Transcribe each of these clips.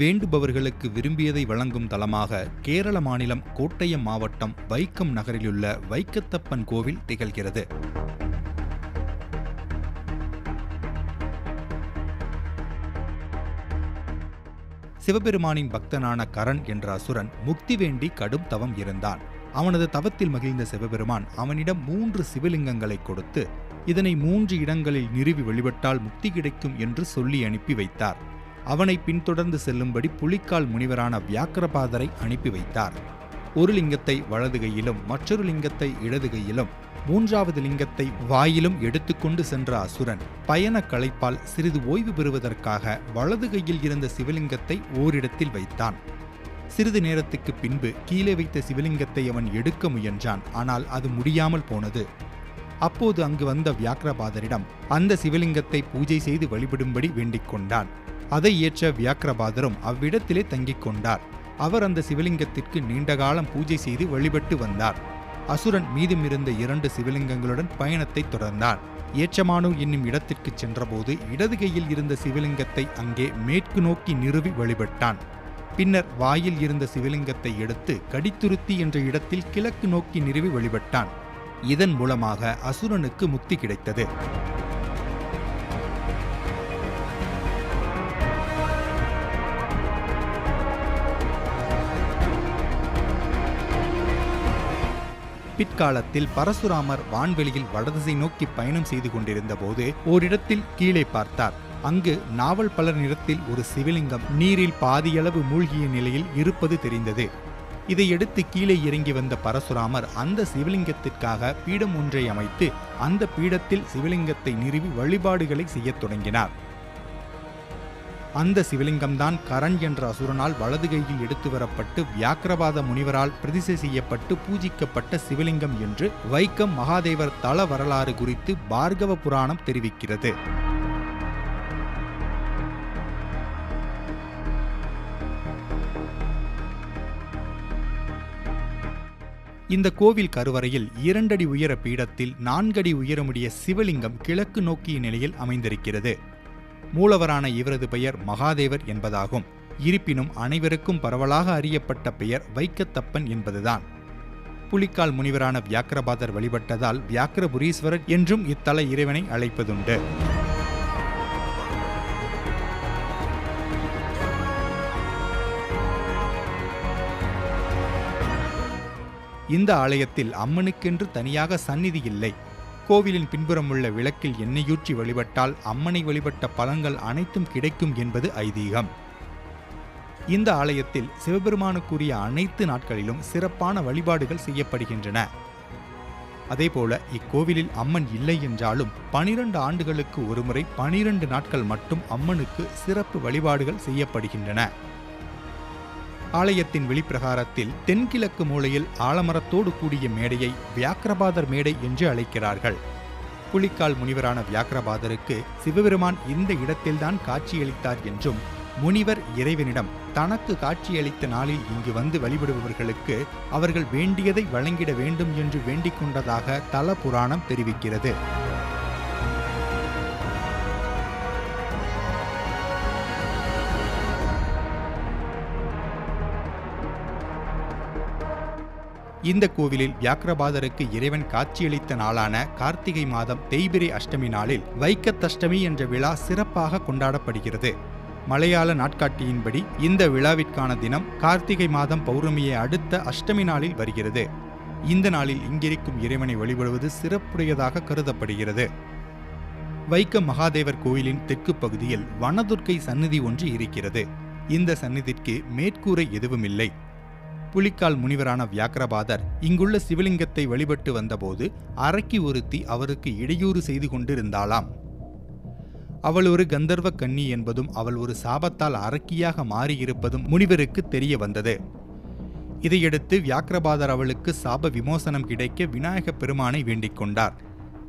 வேண்டுபவர்களுக்கு விரும்பியதை வழங்கும் தலமாக கேரள மாநிலம் கோட்டயம் மாவட்டம் வைக்கம் நகரிலுள்ள வைக்கத்தப்பன் கோவில் திகழ்கிறது. சிவபெருமானின் பக்தனான கரண் என்ற அசுரன் முக்தி வேண்டி கடும் தவம் இருந்தான். அவனது தவத்தில் மகிழ்ந்த சிவபெருமான் அவனிடம் மூன்று சிவலிங்கங்களை கொடுத்து இதனை மூன்று இடங்களில் நிறுவி வழிபட்டால் முக்தி கிடைக்கும் என்று சொல்லி அனுப்பி வைத்தார். அவனை பின்தொடர்ந்து செல்லும்படி புலிக்கால் முனிவரான வியாக்கிரபாதரை அனுப்பி வைத்தார். ஒரு லிங்கத்தை வலது கையிலும் மற்றொரு லிங்கத்தை இடது கையிலும் மூன்றாவது லிங்கத்தை வாயிலும் எடுத்துக்கொண்டு சென்ற அசுரன் பயண களைப்பால் சிறிது ஓய்வு பெறுவதற்காக வலது கையில் இருந்த சிவலிங்கத்தை ஓரிடத்தில் வைத்தான். சிறிது நேரத்துக்கு பின்பு கீழே வைத்த சிவலிங்கத்தை அவன் எடுக்க முயன்றான் ஆனால் அது முடியாமல் போனது. அப்போது அங்கு வந்த வியாக்கிரபாதரிடம் அந்த சிவலிங்கத்தை பூஜை செய்து வழிபடும்படி வேண்டிக் கொண்டான். அதை ஏற்ற வியாக்கிரபாதரும் அவ்விடத்திலே தங்கிக் கொண்டார். அவர் அந்த சிவலிங்கத்திற்கு நீண்ட காலம் பூஜை செய்து வழிபட்டு வந்தார். அசுரன் மீதமிருந்த இரண்டு சிவலிங்கங்களுடன் பயணத்தை தொடர்ந்தார். ஏச்சமானு என்னும் இடத்திற்கு சென்றபோது இடது கையில் இருந்த சிவலிங்கத்தை அங்கே மேற்கு நோக்கி நிறுவி வழிபட்டான். பின்னர் வாயில் இருந்த சிவலிங்கத்தை எடுத்து கடித்துருத்தி என்ற இடத்தில் கிழக்கு நோக்கி நிறுவி வழிபட்டான். இதன் மூலமாக அசுரனுக்கு முக்தி கிடைத்தது. பிற்காலத்தில் பரசுராமர் வான்வெளியில் வடதிசை நோக்கி பயணம் செய்து கொண்டிருந்த போது ஓரிடத்தில் கீழே பார்த்தார். அங்கு நாவல் பலர் நிறத்தில் ஒரு சிவலிங்கம் நீரில் பாதியளவு மூழ்கிய நிலையில் இருப்பது தெரிந்தது. இதையடுத்து கீழே இறங்கி வந்த பரசுராமர் அந்த சிவலிங்கத்திற்காக பீடம் ஒன்றை அமைத்து அந்த பீடத்தில் சிவலிங்கத்தை நிறுவி வழிபாடுகளை செய்யத் தொடங்கினார். அந்த சிவலிங்கம்தான் கரண் என்ற அசுரனால் வலது கையில் எடுத்து வரப்பட்டு வியாக்கிரபாத முனிவரால் பிரதிசை செய்யப்பட்டு பூஜிக்கப்பட்ட சிவலிங்கம் என்று வைக்கம் மகாதேவர் தல வரலாறு குறித்து பார்கவ புராணம் தெரிவிக்கிறது. இந்த கோவில் கருவறையில் இரண்டடி உயர பீடத்தில் நான்கடி உயரமுடைய சிவலிங்கம் கிழக்கு நோக்கிய நிலையில் அமைந்திருக்கிறது. மூலவரான இவரது பெயர் மகாதேவர் என்பதாகும். இருப்பினும் அனைவருக்கும் பரவலாக அறியப்பட்ட பெயர் வைக்கத்தப்பன் என்பதுதான். புலிக்கால் முனிவரான வியாக்கிரபாதர் வழிபட்டதால் வியாக்கிரபுரீஸ்வரர் என்றும் இத்தல இறைவனை அழைப்பதுண்டு. இந்த ஆலயத்தில் அம்மனுக்கென்று தனியாக சந்நிதி இல்லை. கோவிலின் பின்புறம் உள்ள விளக்கில் எண்ணெயூற்றி வழிபட்டால் அம்மனை வழிபட்ட பலன்கள் அனைத்தும் கிடைக்கும் என்பது ஐதீகம். இந்த ஆலயத்தில் சிவபெருமானுக்குரிய அனைத்து நாட்களிலும் சிறப்பான வழிபாடுகள் செய்யப்படுகின்றன. அதேபோல இக்கோவிலில் அம்மன் இல்லை என்றாலும் பனிரெண்டு ஆண்டுகளுக்கு ஒருமுறை பனிரெண்டு நாட்கள் மட்டும் அம்மனுக்கு சிறப்பு வழிபாடுகள் செய்யப்படுகின்றன. ஆலயத்தின் வெளிப்பிரகாரத்தில் தென்கிழக்கு மூலையில் ஆலமரத்தோடு கூடிய மேடையை வியாக்கிரபாதர் மேடை என்று அழைக்கிறார்கள். புலிக்கால் முனிவரான வியாக்கிரபாதருக்கு சிவபெருமான் இந்த இடத்தில்தான் காட்சியளித்தார் என்றும் முனிவர் இறைவனிடம் தனக்கு காட்சியளித்த நாளில் இங்கு வந்து வழிபடுபவர்களுக்கு அவர்கள் வேண்டியதை வழங்கிட வேண்டும் என்று வேண்டிக் கொண்டதாக தல புராணம் தெரிவிக்கிறது. இந்த கோவிலில் வியாக்கிரபாதருக்கு இறைவன் காட்சியளித்த நாளான கார்த்திகை மாதம் தேய்பிரை அஷ்டமி நாளில் வைக்கத்தஷ்டமி என்ற விழா சிறப்பாக கொண்டாடப்படுகிறது. மலையாள நாட்காட்டியின்படி இந்த விழாவிற்கான தினம் கார்த்திகை மாதம் பௌர்ணமியை அடுத்த அஷ்டமி நாளில் வருகிறது. இந்த நாளில் இங்கிருக்கும் இறைவனை வழிபடுவது சிறப்புடையதாக கருதப்படுகிறது. வைக்க மகாதேவர் கோயிலின் தெற்கு பகுதியில் வனதுர்க்கை சந்நிதி ஒன்று இருக்கிறது. இந்த சந்நிதிக்கு மேற்கூரை எதுவுமில்லை. புலிக்கால் முனிவரான வியாக்கிரபாதர் இங்குள்ள சிவலிங்கத்தை வழிபட்டு வந்தபோது அரக்கி ஒருத்தி அவருக்கு இடையூறு செய்து கொண்டிருந்தாளாம். அவள் ஒரு கந்தர்வ கன்னி என்பதும் அவள் ஒரு சாபத்தால் அரக்கியாக மாறியிருப்பதும் முனிவருக்கு தெரிய வந்தது. இதையடுத்து வியாக்கிரபாதர் அவளுக்கு சாப விமோசனம் கிடைக்க விநாயகப் பெருமானை வேண்டிக் கொண்டார்.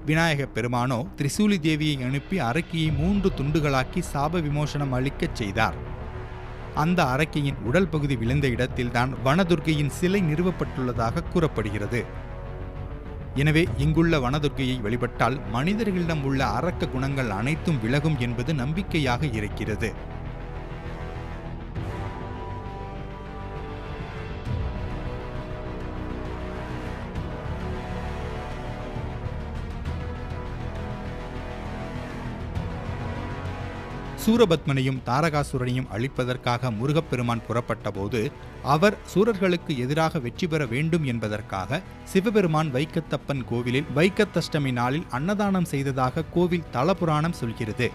விநாயகப் பெருமானோ திரிசூலி தேவியை அனுப்பி அரக்கியை மூன்று துண்டுகளாக்கி சாப விமோசனம் அளிக்கச் செய்தார். அந்த அரக்கியின் உடல் பகுதி விழுந்த இடத்தில்தான் வனதுர்க்கையின் சிலை நிறுவப்பட்டுள்ளதாக கூறப்படுகிறது. எனவே இங்குள்ள வனதுர்க்கையை வழிபட்டால் மனிதர்களிடம் உள்ள அரக்க குணங்கள் அனைத்தும் விலகும் என்பது நம்பிக்கையாக இருக்கிறது. சூரபத்மனையும் தாரகாசுரனையும் அழிப்பதற்காக முருகப்பெருமான் புறப்பட்டபோது அவர் சூரர்களுக்கு எதிராக வெற்றி பெற வேண்டும் என்பதற்காக சிவபெருமான் வைக்கத்தப்பன் கோவிலில் வைக்கத்தஷ்டமி நாளில் அன்னதானம் செய்ததாக கோவில் தலபுராணம் சொல்கிறது.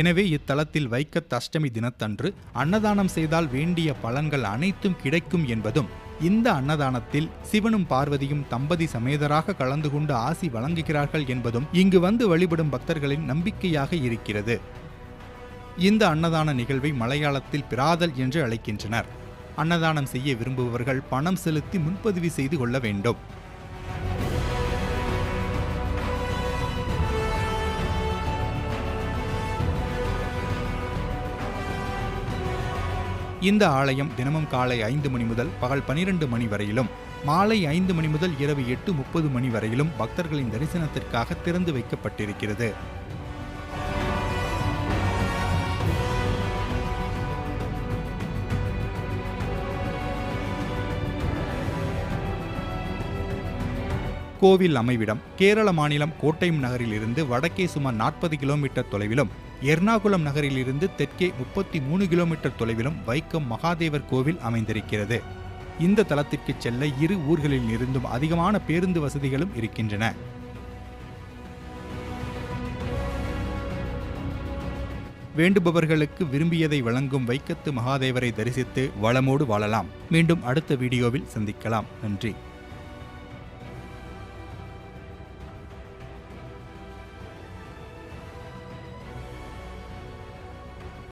எனவே இத்தலத்தில் வைக்கத் அஷ்டமி தினத்தன்று அன்னதானம் செய்தால் வேண்டிய பலன்கள் அனைத்தும் கிடைக்கும் என்பதும் இந்த அன்னதானத்தில் சிவனும் பார்வதியும் தம்பதி சமேதராக கலந்து கொண்டு ஆசி வழங்குகிறார்கள் என்பதும் இங்கு வந்து வழிபடும் பக்தர்களின் நம்பிக்கையாக இருக்கிறது. இந்த அன்னதான நிகழ்வை மலையாளத்தில் பிராதல் என்று அழைக்கின்றனர். அன்னதானம் செய்ய விரும்புபவர்கள் பணம் செலுத்தி முன்பதிவு செய்து கொள்ள வேண்டும். இந்த ஆலயம் தினமும் காலை ஐந்து மணி முதல் பகல் பனிரெண்டு மணி வரையிலும் மாலை ஐந்து மணி முதல் இரவு எட்டு முப்பது மணி வரையிலும் பக்தர்களின் தரிசனத்திற்காக திறந்து வைக்கப்பட்டிருக்கிறது. கோவில் அமைவிடம் கேரள மாநிலம் கோட்டயம் நகரிலிருந்து வடக்கே சுமார் நாற்பது கிலோமீட்டர் தொலைவிலும் எர்ணாகுளம் நகரிலிருந்து தெற்கே முப்பத்தி மூணு கிலோமீட்டர் தொலைவிலும் வைக்கம் மகாதேவர் கோவில் அமைந்திருக்கிறது. இந்த தலத்திற்கு செல்ல இரு ஊர்களில் இருந்தும் அதிகமான பேருந்து வசதிகளும் இருக்கின்றன. வேண்டுபவர்களுக்கு விரும்பியதை வழங்கும் வைக்கத்து மகாதேவரை தரிசித்து வளமோடு வாழலாம். மீண்டும் அடுத்த வீடியோவில் சந்திக்கலாம். நன்றி.